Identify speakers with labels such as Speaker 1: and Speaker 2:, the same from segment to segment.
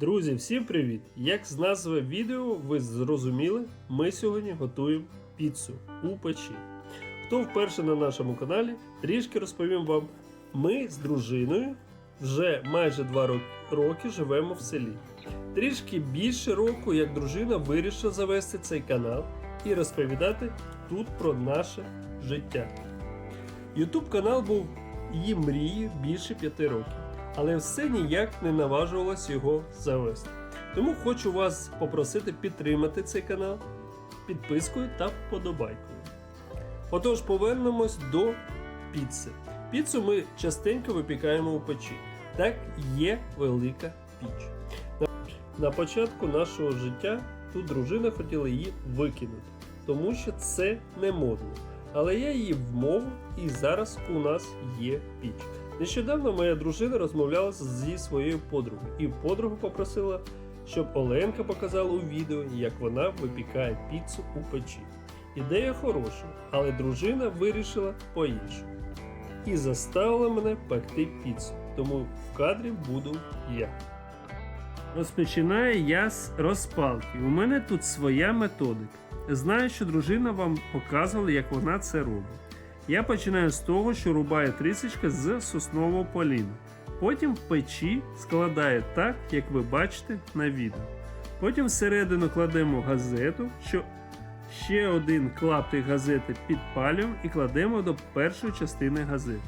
Speaker 1: Друзі, всім привіт! Як з назви відео ви зрозуміли, ми сьогодні готуємо піцу у печі. Хто вперше на нашому каналі, трішки розповім вам. Ми з дружиною вже майже 2 роки живемо в селі. Трішки більше року, як дружина вирішила завести цей канал і розповідати тут про наше життя. Ютуб канал був її мрією більше п'яти років, але все ніяк не наважувалось його завести. Тому хочу вас попросити підтримати цей канал підпискою та вподобайкою. Отож, повернемось до піци. Піцу ми частенько випікаємо у печі. Так є велика піч. На, початку нашого життя тут дружина хотіла її викинути, тому що це не модно. Але я її вмовив і зараз у нас є піч. Нещодавно моя дружина розмовляла зі своєю подругою, і подруга попросила, щоб Оленка показала у відео, як вона випікає піцу у печі. Ідея хороша, але дружина вирішила по-іншому. І заставила мене пекти піцу, тому в кадрі буду я. Розпочинаю я з розпалки. У мене тут своя методика. Знаю, що дружина вам показувала, як вона це робить. Я починаю з того, що рубаю трісочка з соснового поліна. Потім в печі складаю так, як ви бачите на відео. Потім всередину кладемо газету, що ще один клаптик газети підпалюємо і кладемо до першої частини газети.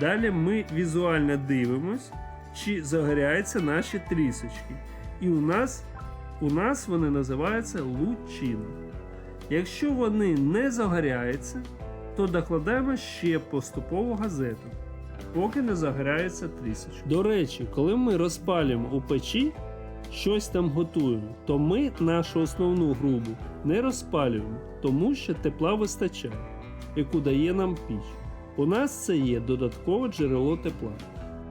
Speaker 1: Далі ми візуально дивимось, чи загоряються наші трісочки. І у нас, у нас вони називаються лучина. Якщо вони не загоряються, то докладаємо ще поступово газету, поки не загоряється трісочка. До речі, коли ми розпалюємо у печі, щось там готуємо, то ми нашу основну грубу не розпалюємо, тому що тепла вистачає, яку дає нам піч. У нас це є додаткове джерело тепла.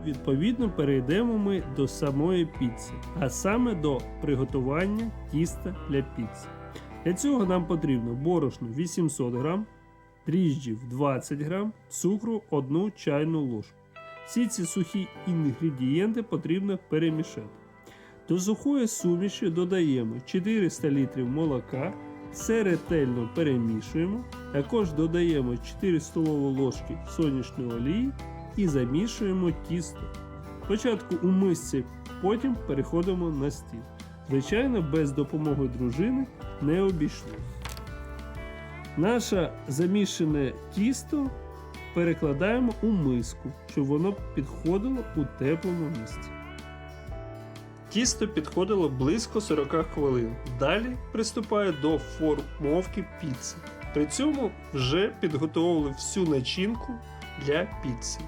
Speaker 1: Відповідно, перейдемо ми до самої піци, а саме до приготування тіста для піци. Для цього нам потрібно борошно 800 г, дріжджів 20 г, цукру 1 чайну ложку. Всі ці сухі інгредієнти потрібно перемішати. До сухої суміші додаємо 400 літрів молока, все ретельно перемішуємо, також додаємо 4 столові ложки сонячної олії і замішуємо тісто. Спочатку у мисці, потім переходимо на стіл. Звичайно, без допомоги дружини не обійшлося. Наше замішане тісто перекладаємо у миску, щоб воно підходило у теплому місці. Тісто підходило близько 40 хвилин. Далі приступаю до формовки піци. При цьому вже підготовили всю начинку для піци.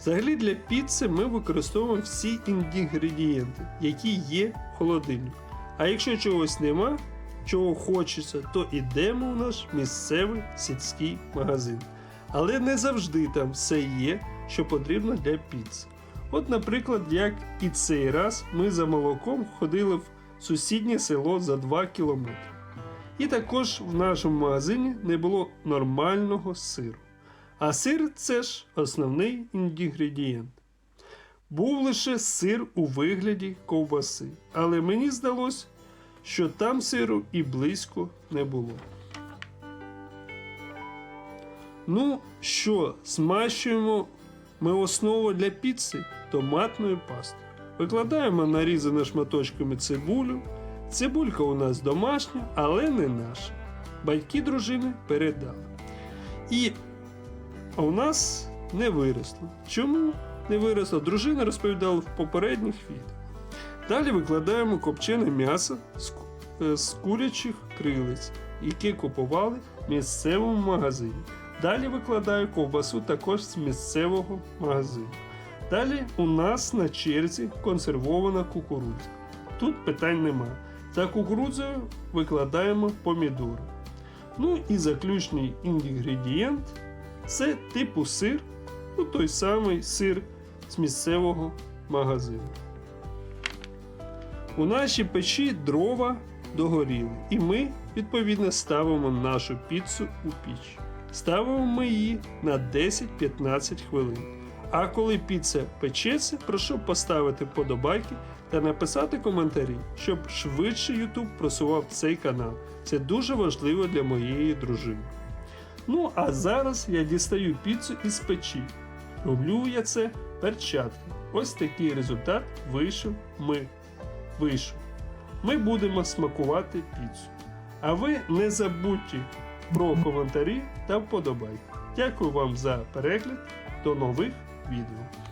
Speaker 1: Взагалі для піци ми використовуємо всі інгредієнти, які є в холодильнику. А якщо чогось нема, чого хочеться, то йдемо в наш місцевий сільський магазин. Але не завжди там все є, що потрібно для піци. От, наприклад, як і цей раз ми за молоком ходили в сусіднє село за 2 кілометри. І також в нашому магазині не було нормального сиру. А сир це ж основний інгредієнт. Був лише сир у вигляді ковбаси, але мені здалось, що там сиру і близько не було. Ну що, змащуємо ми основу для піци томатною пастою. Викладаємо нарізану шматочками цибулю. Цибулька у нас домашня, але не наша. Батьки дружини передали. І у нас не виросло. Чому не виросло? Дружина розповідала в попередніх відео. Далі викладаємо копчене м'ясо з, е, курячих крилиць, які купували в місцевому магазині. Далі викладаю ковбасу також з місцевого магазину. Далі у нас на черзі консервована кукурудза. Тут питань немає. За кукурудзою викладаємо помідори. Ну і заключний інгредієнт це типу сир, ну той самий сир з місцевого магазину. У нашій печі дрова догоріли, і ми, відповідно, ставимо нашу піцу у піч. Ставимо ми її на 10-15 хвилин. А коли піца печеться, прошу поставити подобайки та написати коментарі, щоб швидше YouTube просував цей канал. Це дуже важливо для моєї дружини. Ну а зараз я дістаю піцу із печі. Роблю я це перчатки. Ось такий результат вийшов ми. Вийшов. Ми будемо смакувати піцу. А ви не забудьте про коментарі та вподобайки. Дякую вам за перегляд. До нових відео.